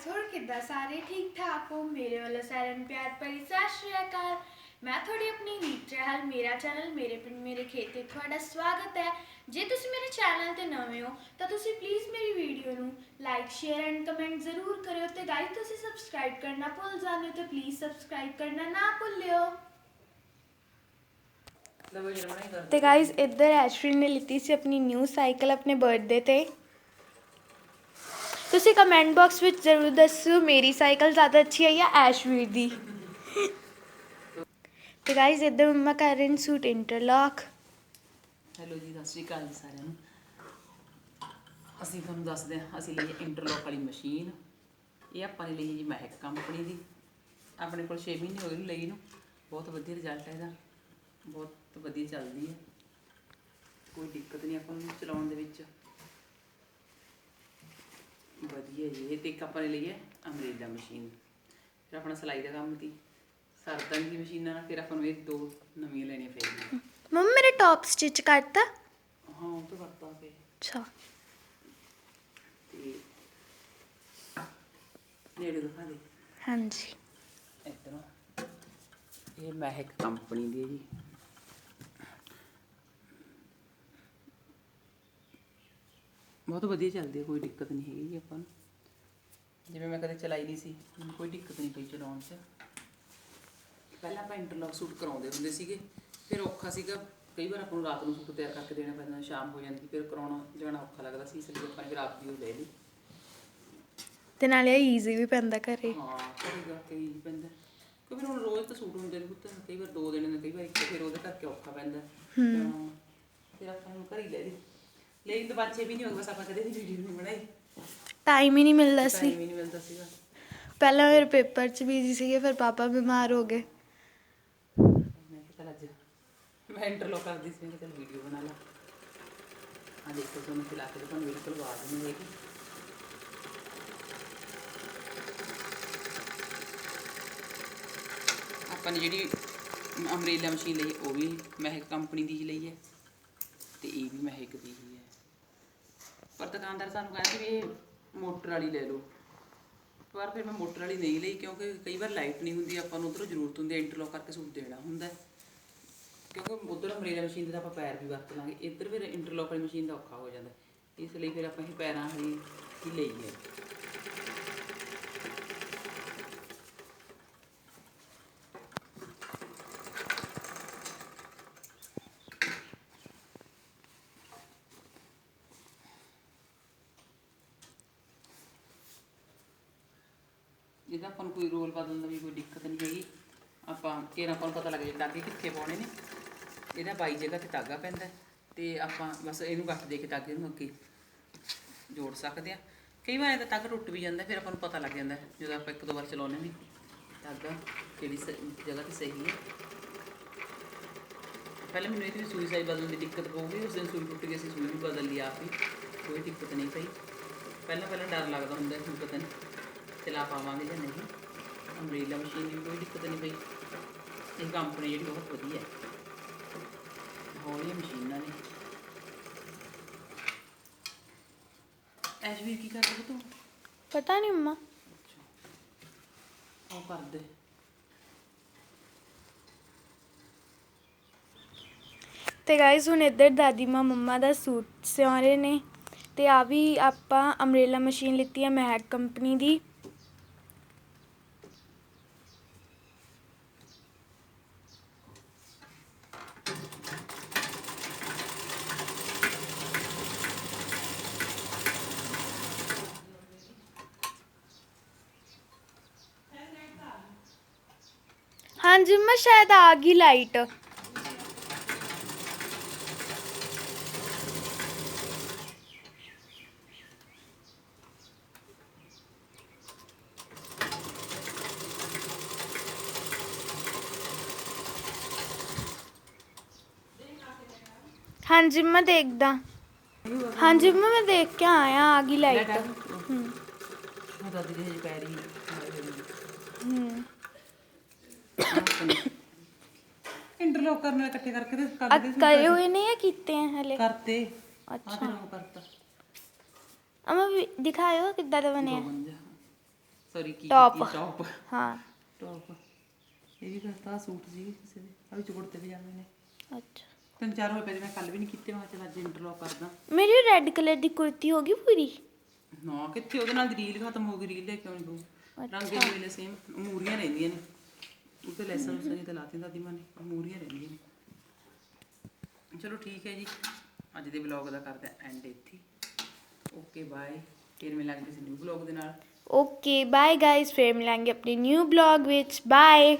Guys ਹੋਰ ਕਿੱਦਾਂ? ਸਾਰੇ ਠੀਕ ਠਾਕ ਹੋ? ਮੇਰੇ ਵੱਲੋਂ ਸਾਰਿਆਂ ਨੂੰ ਪਿਆਰ ਭਰੀ ਸਤਿ ਸ਼੍ਰੀ ਅਕਾਲ। ਮੈਂ ਤੁਹਾਡੀ ਆਪਣੀ ਨੀਤ ਰਹਿਲ ਮੇਰਾ ਚੈਨਲ ਮੇਰੇ ਪਿੰਡ ਮੇਰੇ ਖੇਤ ਤੇ ਤੁਹਾਡਾ ਸਵਾਗਤ ਹੈ। ਜੇ ਤੁਸੀਂ ਮੇਰੇ ਚੈਨਲ ਤੇ ਨਵੇਂ ਹੋ ਤਾਂ ਤੁਸੀਂ ਪਲੀਜ਼ ਮੇਰੀ ਵੀਡੀਓ ਨੂੰ ਲਾਈਕ ਸ਼ੇਅਰ ਐਂਡ ਕਮੈਂਟ ਜ਼ਰੂਰ ਕਰਿਓ ਤੇ ਗਾਇਸ ਤੁਸੀਂ ਸਬਸਕ੍ਰਾਈਬ ਕਰਨਾ ਭੁੱਲ ਜਾਂਦੇ ਤੇ ਪਲੀਜ਼ ਸਬਸਕ੍ਰਾਈਬ ਕਰਨਾ ਨਾ ਭੁੱਲਿਓ। ਤੇ ਗਾਇਸ ਇੱਧਰ ਐਸ਼ਵਰੀ ਨੇ ਲਿੱਤੀ ਸੀ ਆਪਣੀ ਨਿਊ ਸਾਈਕਲ ਆਪਣੇ ਬਰਥਡੇ ਤੇ। ਤੁਸੀਂ ਕਮੈਂਟ ਬਾਕਸ ਵਿੱਚ ਜ਼ਰੂਰ ਦੱਸਿਓ ਮੇਰੀ ਸਾਈਕਲ ਜ਼ਿਆਦਾ ਅੱਛੀ ਹੈ ਜਾਂ ਐਸ਼ਵੀਰ ਦੀ। ਤੇ ਗਾਇਸ ਇੱਧਰ ਮੰਮਾ ਕਰ ਰਹੇ ਨੇ ਸੂਟ ਇੰਟਰਲੌਕ ਹੈਲੋ ਜੀ, ਸਤਿ ਸ਼੍ਰੀ ਅਕਾਲ ਜੀ ਸਾਰਿਆਂ ਨੂੰ। ਅਸੀਂ ਤੁਹਾਨੂੰ ਦੱਸਦੇ ਹਾਂ, ਅਸੀਂ ਲਈ ਇੰਟਰਲੌਕ ਵਾਲੀ ਮਸ਼ੀਨ ਇਹ ਆਪਾਂ ਨੇ ਲਈ ਜੀ ਮਹਿਕ ਕੰਪਨੀ ਦੀ। ਆਪਣੇ ਕੋਲ 6 ਮਹੀਨੇ ਹੋ ਗਏ ਨੂੰ ਲਈ ਨੂੰ। ਬਹੁਤ ਵਧੀਆ ਰਿਜ਼ਲਟ ਹੈ ਇਹਦਾ। ਬਹੁਤ ਵਧੀਆ ਚੱਲਦੀ ਹੈ। ਕੋਈ ਦਿੱਕਤ ਨਹੀਂ ਆਪਾਂ ਨੂੰ ਚਲਾਉਣ ਦੇ ਵਿੱਚ। ਵਧੀਆ ਜੀ ਇਹ ਤੇ ਇੱਕ ਆਪਾਂ ਨੇ ਲਈ ਹੈ ਅਮਰੀਲਾ ਮਸ਼ੀਨ। ਫਿਰ ਆਪਣਾ ਸਿਲਾਈ ਦਾ ਕੰਮ ਸੀ। ਸਰਦਾਂ ਦੀ ਮਸ਼ੀਨਾਂ ਨਾਲ ਫਿਰ ਆਪਾਂ ਨੂੰ ਇਹ ਦੋ ਨਵੀਆਂ ਲੈਣੀਆਂ ਪਈਆਂ। ਮੰਮਾ ਮੇਰੇ ਟੌਪ ਸਟਿਚ ਕਰਤਾ ਹਾਂ ਉਹ ਤੋਂ ਵਰਤਾ ਪਏ ਅੱਛਾ। ਤੇ ਨੇੜੇ ਦਿਖਾ ਦੇ। ਹਾਂਜੀ। ਇੱਧਰੋਂ। ਇਹ ਮਹਿਕ ਕੰਪਨੀ ਦੀ ਹੈ ਜੀ। ਬਹੁਤ ਵਧੀਆ ਚੱਲਦੀ ਹੈ ਕੋਈ ਦਿੱਕਤ ਨਹੀਂ ਹੈਗੀ ਆਪਾਂ ਨੂੰ। ਜਿਵੇਂ ਮੈਂ ਕਦੇ ਚਲਾਈ ਨਹੀਂ ਸੀ ਮੈਨੂੰ ਕੋਈ ਦਿੱਕਤ ਨਹੀਂ ਪਈ ਚਲਾਉਣ 'ਚ। ਪਹਿਲਾਂ ਆਪਾਂ ਇੰਟਰਲੌਕ ਸੂਟ ਕਰਾਉਂਦੇ ਹੁੰਦੇ ਸੀਗੇ ਫਿਰ ਔਖਾ ਸੀਗਾ। ਕਈ ਵਾਰ ਆਪਾਂ ਨੂੰ ਰਾਤ ਨੂੰ ਸੂਟ ਤਿਆਰ ਕਰਕੇ ਦੇਣਾ ਪੈਂਦਾ ਸ਼ਾਮ ਹੋ ਜਾਂਦੀ ਫਿਰ ਕਰਾਉਣਾ ਜਾਣਾ ਔਖਾ ਲੱਗਦਾ ਸੀ ਇਸ ਲਈ ਆਪਾਂ ਨੇ ਫਿਰ ਆਪ ਦੀ ਉਹ ਲੈ ਲਈ। ਤੇ ਨਾਲੇ ਈਜ਼ੀ ਵੀ ਪੈਂਦਾ ਘਰੇ। ਹਾਂ ਕਰੇਗਾ ਕਈ ਪੈਂਦਾ। ਕਿਉਂਕਿ ਹੁਣ ਰੋਜ਼ ਤਾਂ ਸੂਟ ਹੁੰਦੇ ਨੇ ਪੁੱਤ ਕਈ ਵਾਰ ਦੋ ਦਿਨ ਨੇ ਕਈ ਵਾਰ ਇੱਕ ਫਿਰ ਉਹਦੇ ਕਰਕੇ ਔਖਾ ਪੈਂਦਾ। ਹੂੰ। ਫਿਰ ਆਪਾਂ ਨੂੰ ਘਰ ਹੀ ਲੈ ਲਈ। ਲੇਕਿਨ ਤਾਂ ਪੰਜ ਛੇ ਵੀ ਨਹੀਂ ਹੋ ਗਏ ਬਸ ਆਪਾਂ ਕਦੇ ਵੀ ਵੀਡੀਓ ਨਹੀਂ ਬਣਾਈ ਟਾਈਮ ਹੀ ਨਹੀਂ ਮਿਲਦਾ ਸੀ ਟਾਈਮ ਹੀ ਨਹੀਂ ਮਿਲਦਾ ਸੀਗਾ ਪਹਿਲਾਂ ਮੇਰੇ ਪੇਪਰ 'ਚ ਬਿਜ਼ੀ ਸੀਗੇ ਫਿਰ ਪਾਪਾ ਬਿਮਾਰ ਹੋ ਗਏ ਮੈਂ ਕਿਹਾ ਚੱਲ ਅੱਜ ਮੈਂ ਇੰਟਰਲੋਕ ਕਰਦੀ ਸੀ ਮੈਂ ਕਿਹਾ ਚੱਲ ਵੀਡੀਓ ਬਣਾ ਲਾ ਆ ਦੇਖੋ ਤੁਹਾਨੂੰ ਖਿਲਾ ਕੇ ਤੁਹਾਨੂੰ ਬਿਲਕੁਲ ਆਵਾਜ਼ ਨਹੀਂ ਹੈਗੀ ਆਪਾਂ ਨੇ ਜਿਹੜੀ ਅਮਰੇਲਾ ਮਸ਼ੀਨ ਲਈ ਹੈ, ਉਹ ਵੀ ਮਹਿਕ ਕੰਪਨੀ ਦੀ ਹੀ ਲਈ ਹੈ ਤੇ ਇਹ ਵੀ ਮਹਿਕ ਦੀ ਹੀ ਹੈ ਪਰ ਦੁਕਾਨਦਾਰ ਸਾਨੂੰ ਕਹਿੰਦੇ ਵੀ ਇਹ ਮੋਟਰ ਵਾਲੀ ਲੈ ਲਓ। ਪਰ ਫਿਰ ਮੈਂ ਮੋਟਰ ਵਾਲੀ ਨਹੀਂ ਲਈ ਕਿਉਂਕਿ ਕਈ ਵਾਰ ਲਾਈਟ ਨਹੀਂ ਹੁੰਦੀ, ਆਪਾਂ ਨੂੰ ਉਧਰੋਂ ਜ਼ਰੂਰਤ ਹੁੰਦੀ ਹੈ ਇੰਟਰਲੋਕ ਕਰਕੇ ਸੂਟ ਦੇਣਾ ਹੁੰਦਾ ਕਿਉਂਕਿ ਉਧਰ ਅਮਰੇਲਾ ਮਸ਼ੀਨ ਦੇ ਤਾਂ ਆਪਾਂ ਪੈਰ ਵੀ ਵਰਤ ਲਾਂਗੇ, ਇੱਧਰ ਫਿਰ ਇੰਟਰਲੋਕ ਵਾਲੀ ਮਸ਼ੀਨ ਦਾ ਔਖਾ ਹੋ ਜਾਂਦਾ। ਇਸ ਲਈ ਫਿਰ ਆਪਾਂ ਇਹ ਪੈਰਾਂ ਵਾਲੀ ਹੀ ਲਈ ਹੈ। ਜਿਹਦਾ ਆਪਾਂ ਨੂੰ ਕੋਈ ਰੋਲ ਬਦਲਣ ਦੀ ਵੀ ਕੋਈ ਦਿੱਕਤ ਨਹੀਂ ਹੈਗੀ। ਆਪਾਂ ਕਿਹੜਾ ਆਪਾਂ ਨੂੰ ਪਤਾ ਲੱਗ ਜਾਏ ਟਾਗੇ ਕਿੱਥੇ ਪਾਉਣੇ ਨੇ। ਇਹਦਾ ਬਾਈ ਜਗ੍ਹਾ ਤੇ ਧਾਗਾ ਪੈਂਦਾ ਹੈ ਤੇ ਆਪਾਂ ਬਸ ਇਹਨੂੰ ਗੱਠ ਦੇ ਕੇ ਤਾਗੇ ਨੂੰ ਅੱਗੇ ਜੋੜ ਸਕਦੇ ਆ ਕਈ ਵਾਰ ਇਹਦਾ ਧਾਗਾ ਟੁੱਟ ਵੀ ਜਾਂਦਾ, ਫਿਰ ਆਪਾਂ ਨੂੰ ਪਤਾ ਲੱਗ ਜਾਂਦਾ ਜਦੋਂ ਆਪਾਂ ਇੱਕ ਦੋ ਵਾਰ ਚਲਾਉਂਦੇ ਨੇ ਧਾਗਾ ਕਿਹੜੀ ਸ- ਜਗ੍ਹਾ ਤੇ ਸਹੀ ਹੈ। ਪਹਿਲਾਂ ਮੈਨੂੰ ਇਹਦੀ ਵੀ ਸੂਈ ਸਾਈ ਬਦਲਣ ਦੀ ਦਿੱਕਤ ਪਊਗੀ, ਉਸ ਦਿਨ ਸੂਈ ਟੁੱਟ ਗਈ ਸੀ ਸੂਈ ਵੀ ਬਦਲ ਲਈ ਆਪ ਹੀ, ਕੋਈ ਦਿੱਕਤ ਨਹੀਂ ਪਈ। ਪਹਿਲਾਂ ਪਹਿਲਾਂ ਡਰ ਲੱਗਦਾ ਹੁੰਦਾ ਸੀ ਪਤਾ ਨਹੀਂ। ਚਲਾ ਪਾਵਾਂਗੇ ਜਾਂ ਨਹੀਂ? ਅਮਰੀਲਾ ਮਸ਼ੀਨ ਦੀ ਕੋਈ ਦਿੱਕਤ ਨਹੀਂ ਪਈ ਇਹ ਕੰਪਨੀ ਜਿਹੜੀ ਬਹੁਤ ਵਧੀਆ ਹੈ। ਹੌਲੀ ਮਸ਼ੀਨਾਂ ਨੇ ਐਸ਼ ਵੀ ਕੀ ਕਰਦਾ ਤੂੰ? ਪਤਾ ਨਹੀਂ ਮੰਮਾ। ਉਹ ਕਰ ਦੇ ਤੇ ਗਾਇਸ ਹੁਣ ਇੱਧਰ ਦਾਦੀ ਮਾਂ ਮੰਮਾ ਦਾ ਸੂਟ ਸਿਉਂ ਰਹੇ ਨੇ। ਤੇ ਆ ਵੀ ਆਪਾਂ ਅਮਰੇਲਾ ਮਸ਼ੀਨ ਲਿੱਤੀ ਹੈ ਮਹਿਕ ਕੰਪਨੀ ਦੀ। ਹਾਂਜੀ ਮੰਮਾ ਸ਼ਾਇਦ ਆ ਗਈ ਲਾਈਟ। ਹਾਂਜੀ ਮੈਂ ਦੇਖਦਾ। ਹਾਂਜੀ ਮੰਮਾ ਮੈਂ ਦੇਖ ਕੇ ਆਇਆ ਆ ਗਈ ਲਾਈਟ। ਹੂੰ ਮੈਂ ਦਾਦੀ ਦੇ ਹਜੇ ਪੈਰੀ ਹੂੰ। ਇੰਟਰਲੌਕ ਕਰਨ ਵਾਲੇ ਇਕੱਠੇ ਕਰਕੇ ਤੇ ਕਰੇ ਹੋਏ ਨੇ ਜਾਂ ਕੀਤੇ ਆ ਹਲੇ। ਕਰਤੇ। ਅੱਛਾ। ਆਹ ਉਹ ਕਰਤਾ। ਅਮਾ ਵੀ ਦਿਖਾਇਓ ਕਿੱਦਾਂ ਦਾ ਬਣਿਆ ਬੰਦ ਸੌਰੀ ਕੀ Top. ਟੌਪ ਹਾਂ। ਟੌਪ ਇਹ ਵੀ ਕਰਤਾ ਸੂਟ ਸੀ ਕਿਸੇ ਦੇ ਆ ਵੀ ਕੁੜਤੇ ਪਜਾਮੇ ਨੇ। ਅੱਛਾ। ਤਿੰਨ ਚਾਰ ਹੋਏ ਪਏ ਮੈਂ ਕੱਲ ਵੀ ਨਹੀਂ ਕੀਤੇ ਮੈਂ ਕਿਹਾ ਚੱਲ ਅੱਜ ਇੰਟਰਲੌਕ ਕਰਦਾ। ਮੇਰੀ ਰੈੱਡ ਕਲਰ ਦੀ ਕੁੜਤੀ ਹੋ ਗਈ ਪੂਰੀ? ਨਾ ਕਿੱਥੇ? ਉਹਦੇ ਨਾਲ ਰੀਲ ਖਤਮ ਹੋ ਗਈ ਰੀਲ ਲੈ ਕੇ ਆਉਣੀ ਪਊ। ਰੰਗ ਹੀ ਮਿਲੇ ਸੇਮ ਮੂਰੀਆਂ ਰਹਿੰਦੀਆਂ ਨੇ। ਉੱਤੇ ਲੈਸਾਂ ਲੂਸਾਂ ਜਿਹਾ ਤੇ ਲਾਤੀਆਂ ਦਾਦੀ ਮਾਂ ਨੇ ਉਹ ਮੂਰੀਆਂ ਰਹਿੰਦੀਆਂ ਨੇ। ਚਲੋ ਠੀਕ ਹੈ ਜੀ, ਅੱਜ ਦੇ ਵਲੌਗ ਦਾ ਕਰਦੇ ਐਂਡ ਇੱਥੇ। ਓਕੇ ਬਾਏ ਫਿਰ ਮਿਲਾਂਗੇ ਕਿਸੇ ਨਿਊ ਵਲੌਗ ਦੇ ਨਾਲ। ਓਕੇ ਬਾਏ ਗਾਇਸ ਫੇਰ ਮਿਲਾਂਗੇ ਆਪਣੇ ਨਿਊ ਬਲੌਗ ਵਿੱਚ। ਬਾਏ